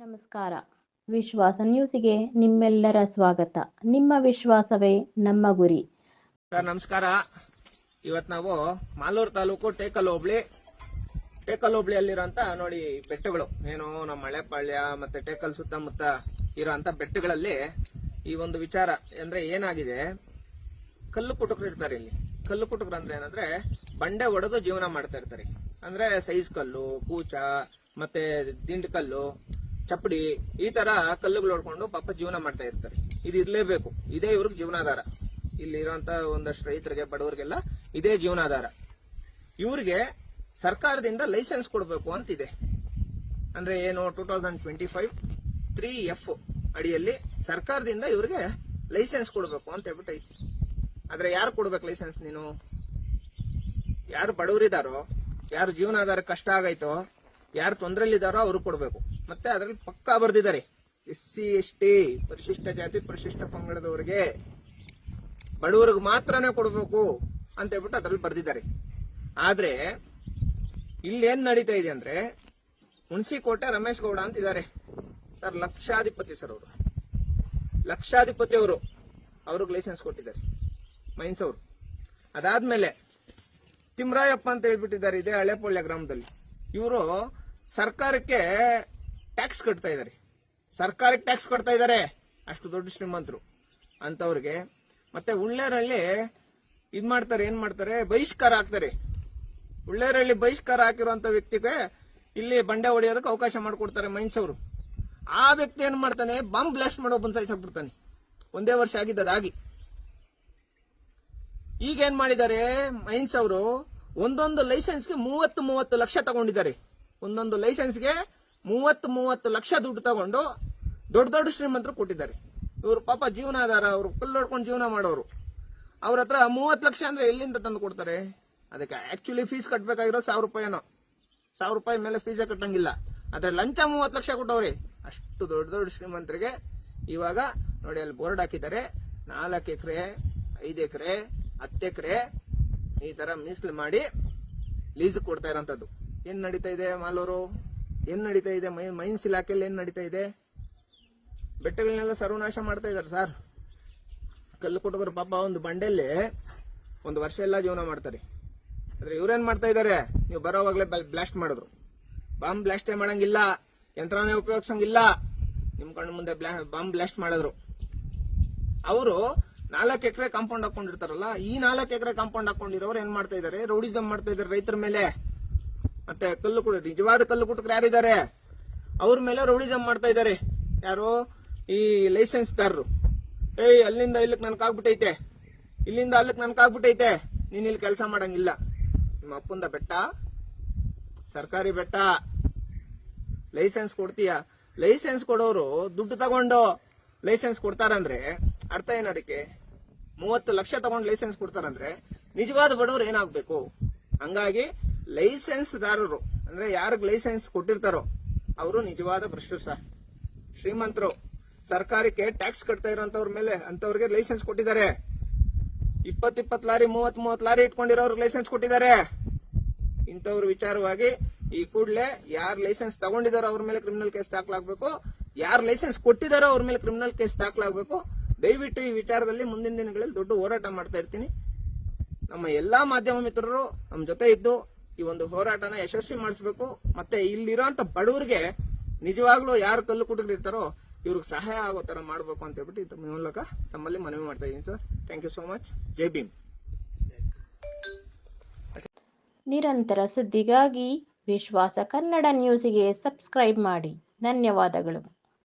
ನಮಸ್ಕಾರ. ವಿಶ್ವಾಸ ನ್ಯೂಸ್ಗೆ ನಿಮ್ಮೆಲ್ಲರ ಸ್ವಾಗತ. ನಿಮ್ಮ ವಿಶ್ವಾಸವೇ ನಮ್ಮ ಗುರಿ. ಸರ್, ನಮಸ್ಕಾರ. ಇವತ್ ನಾವು ಮಾಲೂರು ತಾಲೂಕು ಟೇಕಲ್ ಹೋಬ್ಳಿ ಟೇಕಲ್ ಹೋಬ್ಳಿಯಲ್ಲಿರೋಂತ ನೋಡಿ ಬೆಟ್ಟಗಳು. ಏನು ನಮ್ಮ ಮಳೆಪಾಳ್ಯ ಮತ್ತೆ ಟೇಕಲ್ ಸುತ್ತಮುತ್ತ ಇರೋಂತ ಬೆಟ್ಟಗಳಲ್ಲಿ ಈ ಒಂದು ವಿಚಾರ ಅಂದ್ರೆ ಏನಾಗಿದೆ? ಕಲ್ಲು ಕುಟುಕರು ಇರ್ತಾರೆ ಇಲ್ಲಿ. ಕಲ್ಲು ಕುಟುಕರು ಅಂದ್ರೆ ಏನಂದ್ರೆ ಬಂಡೆ ಒಡೆದು ಜೀವನ ಮಾಡ್ತಾ ಇರ್ತಾರೆ. ಅಂದ್ರೆ ಸೈಜ್ ಕಲ್ಲು ಕೂಚ ಮತ್ತೆ ದಿಂಡ್ ಕಲ್ಲು ಚಪ್ಪಡಿ, ಈ ತರ ಕಲ್ಲುಗಳು ಹೊಡ್ಕೊಂಡು ಪಾಪ ಜೀವನ ಮಾಡ್ತಾ ಇರ್ತಾರೆ. ಇದು ಇರ್ಲೇಬೇಕು. ಇದೇ ಇವ್ರಿಗೆ ಜೀವನಾಧಾರ. ಇಲ್ಲಿ ಇರುವಂತ ಒಂದಷ್ಟು ರೈತರಿಗೆ, ಬಡವರಿಗೆಲ್ಲ ಇದೇ ಜೀವನಾಧಾರ. ಇವ್ರಿಗೆ ಸರ್ಕಾರದಿಂದ ಲೈಸೆನ್ಸ್ ಕೊಡಬೇಕು ಅಂತಿದೆ. ಅಂದ್ರೆ ಏನು, two thousand twenty five three F ಅಡಿಯಲ್ಲಿ ಸರ್ಕಾರದಿಂದ ಇವ್ರಿಗೆ ಲೈಸೆನ್ಸ್ ಕೊಡಬೇಕು ಅಂತ ಹೇಳ್ಬಿಟ್ಟು ಐತಿ ಆದ್ರೆ ಯಾರು ಕೊಡ್ಬೇಕು ಲೈಸೆನ್ಸ್ ನೀನು? ಯಾರು ಬಡವರಿದಾರೋ ಯಾರು ಜೀವನಾಧಾರ ಕಷ್ಟ ಆಗೈತೋ, ಯಾರು ತೊಂದರೆಯಲ್ಲಿದ್ದಾರೋ ಅವ್ರಿಗೆ ಕೊಡ್ಬೇಕು. ಮತ್ತೆ ಅದ್ರಲ್ಲಿ ಪಕ್ಕಾ ಬರ್ದಿದ್ದಾರೆ. ಎಸ್ ಸಿ, ಎಸ್ ಟಿ, ಪರಿಶಿಷ್ಟ ಜಾತಿ, ಪರಿಶಿಷ್ಟ ಪಂಗಡದವರಿಗೆ ಬಡವರಿಗೆ ಮಾತ್ರನೇ ಕೊಡಬೇಕು ಅಂತ ಹೇಳ್ಬಿಟ್ಟು ಅದ್ರಲ್ಲಿ ಬರ್ದಿದ್ದಾರೆ. ಆದ್ರೆ ಇಲ್ಲಿ ಏನ್ ನಡೀತಾ ಇದೆ ಅಂದ್ರೆ ಹುಣಸಿಕೋಟೆ ರಮೇಶ್ ಗೌಡ ಅಂತ ಇದ್ದಾರೆ. ಸರ್, ಲಕ್ಷಾಧಿಪತಿ ಸರ್ ಅವರು. ಲಕ್ಷಾಧಿಪತಿ ಅವರು ಅವ್ರಿಗೆ ಲೈಸೆನ್ಸ್ ಕೊಟ್ಟಿದ್ದಾರೆ. ಮೈನ್ಸ್ ಅವರು. ಅದಾದ್ಮೇಲೆ ತಿಮ್ರಾಯಪ್ಪ ಅಂತ ಹೇಳ್ಬಿಟ್ಟಿದ್ದಾರೆ ಇದೇ ಹಳೆಪೊಳ್ಳೆ ಗ್ರಾಮದಲ್ಲಿ. ಇವರು ಸರ್ಕಾರಕ್ಕೆ ಟ್ಯಾಕ್ಸ್ ಕಟ್ತಾ ಇದ್ದಾರೆ ಸರ್ಕಾರಕ್ಕೆ ಟ್ಯಾಕ್ಸ್ ಕೊಡ್ತಾ ಇದ್ದಾರೆ ಅಷ್ಟು ದೊಡ್ಡ ಶ್ರೀಮಂತರು. ಅಂತವ್ರಿಗೆ. ಮತ್ತೆ ಉಳ್ಳೇರಲ್ಲಿ ಇದ್ ಮಾಡ್ತಾರೆ, ಏನ್ ಮಾಡ್ತಾರೆ? ಬಹಿಷ್ಕಾರ ಹಾಕ್ತಾರೆ. ಉಳ್ಳೇರಲ್ಲಿ ಬಹಿಷ್ಕಾರ ಹಾಕಿರುವಂತ ವ್ಯಕ್ತಿಗೆ ಇಲ್ಲಿ ಬಂಡೆ ಹೊಡೆಯೋದಕ್ಕೆ ಅವಕಾಶ ಮಾಡಿಕೊಡ್ತಾರೆ ಮೈನ್ಸ್ ಅವರು. ಆ ವ್ಯಕ್ತಿ ಏನ್ ಮಾಡ್ತಾನೆ? ಬಾಂಬ್ ಬ್ಲಾಸ್ಟ್ ಮಾಡೋ ಬಂದ್ ಸಾಯಿಸ್ಬಿಡ್ತಾನೆ. ಒಂದೇ ವರ್ಷ ಆಗಿದ್ದದಾಗಿ. ಈಗ ಏನ್ ಮಾಡಿದ್ದಾರೆ? ಮೈನ್ಸ್ ಅವರು ಒಂದೊಂದು ಲೈಸೆನ್ಸ್ಗೆ ಮೂವತ್ತು ಮೂವತ್ತು ಲಕ್ಷ ತಗೊಂಡಿದ್ದಾರೆ. ಒಂದೊಂದು ಲೈಸೆನ್ಸ್ಗೆ ಮೂವತ್ತು ಮೂವತ್ತು ಲಕ್ಷ ದುಡ್ಡು ತಗೊಂಡು ದೊಡ್ಡ ದೊಡ್ಡ ಶ್ರೀಮಂತರು ಕೊಟ್ಟಿದ್ದಾರೆ. ಇವರು ಪಾಪ ಜೀವನಾಧಾರ, ಅವರು ಕಲ್ಲು ನೋಡ್ಕೊಂಡು ಜೀವನ ಮಾಡೋರು. ಅವ್ರ ಹತ್ರ ಮೂವತ್ತು ಲಕ್ಷ ಅಂದ್ರೆ ಎಲ್ಲಿಂದ ತಂದು ಕೊಡ್ತಾರೆ? ಅದಕ್ಕೆ ಆಕ್ಚುಲಿ ಫೀಸ್ ಕಟ್ಬೇಕಾಗಿರೋ ಸಾವಿರ ರೂಪಾಯಿನೋ. ಸಾವಿರ ರೂಪಾಯಿ ಮೇಲೆ ಫೀಸೇ ಕಟ್ಟಂಗಿಲ್ಲ. ಆದ್ರೆ ಲಂಚ ಮೂವತ್ತು ಲಕ್ಷ ಕೊಟ್ಟವ್ರಿ. ಅಷ್ಟು ದೊಡ್ಡ ದೊಡ್ಡ ಶ್ರೀಮಂತರಿಗೆ ಇವಾಗ ನೋಡಿ, ಅಲ್ಲಿ ಬೋರ್ಡ್ ಹಾಕಿದ್ದಾರೆ. ನಾಲ್ಕು ಎಕರೆ, ಐದು ಎಕರೆ, ಹತ್ತು ಎಕರೆ ಈ ತರ ಮೀಸಲು ಮಾಡಿ ಲೀಸ್ ಕೊಡ್ತಾ ಇರೋಂಥದ್ದು. ಏನ್ ನಡೀತಾ ಇದೆ ಮಾಲೂರು? ಏನ್ ನಡೀತಾ ಇದೆ? ಮೈನ್ಸ್ ಇಲಾಖೆಯಲ್ಲಿ ಏನ್ ನಡೀತಾ ಇದೆ? ಬೆಟ್ಟಗಳನ್ನೆಲ್ಲ ಸರ್ವನಾಶ ಮಾಡ್ತಾ ಇದಾರೆ ಸರ್. ಕಲ್ಲು ಕೊಟ್ಟಗರು ಪಾಪ ಒಂದು ಬಂಡೆಯಲ್ಲಿ ಒಂದು ವರ್ಷ ಎಲ್ಲ ಜೀವನ ಮಾಡ್ತಾರೆ. ಆದ್ರೆ ಇವ್ರೇನ್ ಮಾಡ್ತಾ ಇದಾರೆ? ನೀವು ಬರೋವಾಗ್ಲೇ ಬ್ಲಾಸ್ಟ್ ಮಾಡಿದ್ರು. ಬಾಂಬ್ ಬ್ಲಾಸ್ಟೇ ಮಾಡಂಗಿಲ್ಲ. ಯಂತ್ರನೇ ಉಪಯೋಗಿಸಂಗಿಲ್ಲ. ನಿಮ್ ಕಣ್ಣು ಮುಂದೆ ಬಾಂಬ್ ಬ್ಲಾಸ್ಟ್ ಮಾಡಿದ್ರು. ಅವರು ನಾಲ್ಕು ಎಕರೆ ಕಾಂಪೌಂಡ್ ಹಾಕೊಂಡಿರ್ತಾರಲ್ಲ, ಈ ನಾಲ್ಕು ಎಕರೆ ಕಾಂಪೌಂಡ್ ಹಾಕೊಂಡಿರೋರು ಏನ್ ಮಾಡ್ತಾ ಇದಾರೆ? ರೌಡಿಸಮ್ ಮಾಡ್ತಾ ಇದಾರೆ ರೈತರ ಮೇಲೆ. ಮತ್ತೆ ಕಲ್ಲು ಕುಟ ನಿಜವಾದ ಕಲ್ಲು ಕುಟಕರು ಯಾರಿದ್ದಾರೆ? ಅವ್ರ ಮೇಲೆ ರೌಡಿಸಮ್ ಮಾಡ್ತಾ ಇದ್ದಾರೆ. ಯಾರು? ಈ ಲೈಸೆನ್ಸ್ ದಾರರು. ಏಯ್, ಅಲ್ಲಿಂದ ಇಲ್ಲಕ್ ನನ್ಕ್ ಆಗ್ಬಿಟ್ಟೈತೆ ಇಲ್ಲಿಂದ ಅಲ್ಲಕ್ ನನ್ಕ್ ಆಗ್ಬಿಟ್ಟೈತೆ ನೀನ್ ಇಲ್ಲಿ ಕೆಲಸ ಮಾಡಂಗಿಲ್ಲ. ನಿಮ್ಮ ಅಪ್ಪಂದ ಬೆಟ್ಟ? ಸರ್ಕಾರಿ ಬೆಟ್ಟ. ಲೈಸೆನ್ಸ್ ಕೊಡ್ತೀಯ? ಲೈಸೆನ್ಸ್ ಕೊಡೋರು ದುಡ್ಡು ತಗೊಂಡು ಲೈಸೆನ್ಸ್ ಕೊಡ್ತಾರಂದ್ರೆ ಅರ್ಥ ಏನದಕ್ಕೆ ಮೂವತ್ತು ಲಕ್ಷ ತಗೊಂಡು ಲೈಸೆನ್ಸ್ ಕೊಡ್ತಾರಂದ್ರೆ ನಿಜವಾದ ಬಡವರು ಏನಾಗ್ಬೇಕು? ಹಂಗಾಗಿ ಲೈಸೆನ್ಸ್ ದಾರರು ಅಂದ್ರೆ ಯಾರಿಗೆ ಲೈಸೆನ್ಸ್ ಕೊಟ್ಟಿರ್ತಾರೋ, ಅವರು ನಿಜವಾದ ಭ್ರಷ್ಟರು ಸರ್. ಶ್ರೀಮಂತರು, ಸರ್ಕಾರಕ್ಕೆ ಟ್ಯಾಕ್ಸ್ ಕಟ್ತಾ ಇರೋಂಥವ್ರ ಮೇಲೆ ಅಂತವ್ರಿಗೆ ಲೈಸೆನ್ಸ್ ಕೊಟ್ಟಿದ್ದಾರೆ. ಇಪ್ಪತ್ ಇಪ್ಪತ್ ಲಾರಿ ಮೂವತ್ ಮೂವತ್ ಲಾರಿ ಇಟ್ಕೊಂಡಿರೋರ್ಗೆ ಲೈಸೆನ್ಸ್ ಕೊಟ್ಟಿದ್ದಾರೆ. ಇಂಥವ್ರ ವಿಚಾರವಾಗಿ ಈ ಕೂಡಲೇ ಯಾರು ಲೈಸೆನ್ಸ್ ತಗೊಂಡಿದಾರೋ ಅವ್ರ ಮೇಲೆ ಕ್ರಿಮಿನಲ್ ಕೇಸ್ ದಾಖಲಾಗಬೇಕು. ಯಾರು ಲೈಸೆನ್ಸ್ ಕೊಟ್ಟಿದಾರೋ ಅವ್ರ ಮೇಲೆ ಕ್ರಿಮಿನಲ್ ಕೇಸ್ ದಾಖಲಾಗಬೇಕು. ದಯವಿಟ್ಟು ಈ ವಿಚಾರದಲ್ಲಿ ಮುಂದಿನ ದಿನಗಳಲ್ಲಿ ದೊಡ್ಡ ಹೋರಾಟ ಮಾಡ್ತಾ ಇರ್ತೀನಿ. ನಮ್ಮ ಎಲ್ಲಾ ಮಾಧ್ಯಮ ಮಿತ್ರರು ನಮ್ಮ ಜೊತೆ ಇದ್ದು ಈ ಒಂದು ಹೋರಾಟನ ಯಶಸ್ವಿ ಮಾಡಿಸ್ಬೇಕು. ಮತ್ತೆ ಇಲ್ಲಿರೋಂತ ಬಡವರಿಗೆ ನಿಜವಾಗ್ಲೂ ಯಾರು ಕಲ್ಲು ಕುಟುಕರು ಇರ್ತಾರೋ ಇವ್ರಿಗೆ ಸಹಾಯ ಆಗೋ ತರ ಮಾಡಬೇಕು ಅಂತ ಹೇಳ್ಬಿಟ್ಟು ಇದ್ರ ಮೂಲಕ ತಮ್ಮಲ್ಲಿ ಮನವಿ ಮಾಡ್ತಾ ಇದ್ದೀನಿ sir. Thank you so much ಜೈ ಭೀಮ್. ನಿರಂತರ ಸುದ್ದಿಗಾಗಿ ವಿಶ್ವಾಸ ಕನ್ನಡ ನ್ಯೂಸ್ಗೆ ಸಬ್ಸ್ಕ್ರೈಬ್ ಮಾಡಿ. ಧನ್ಯವಾದಗಳು.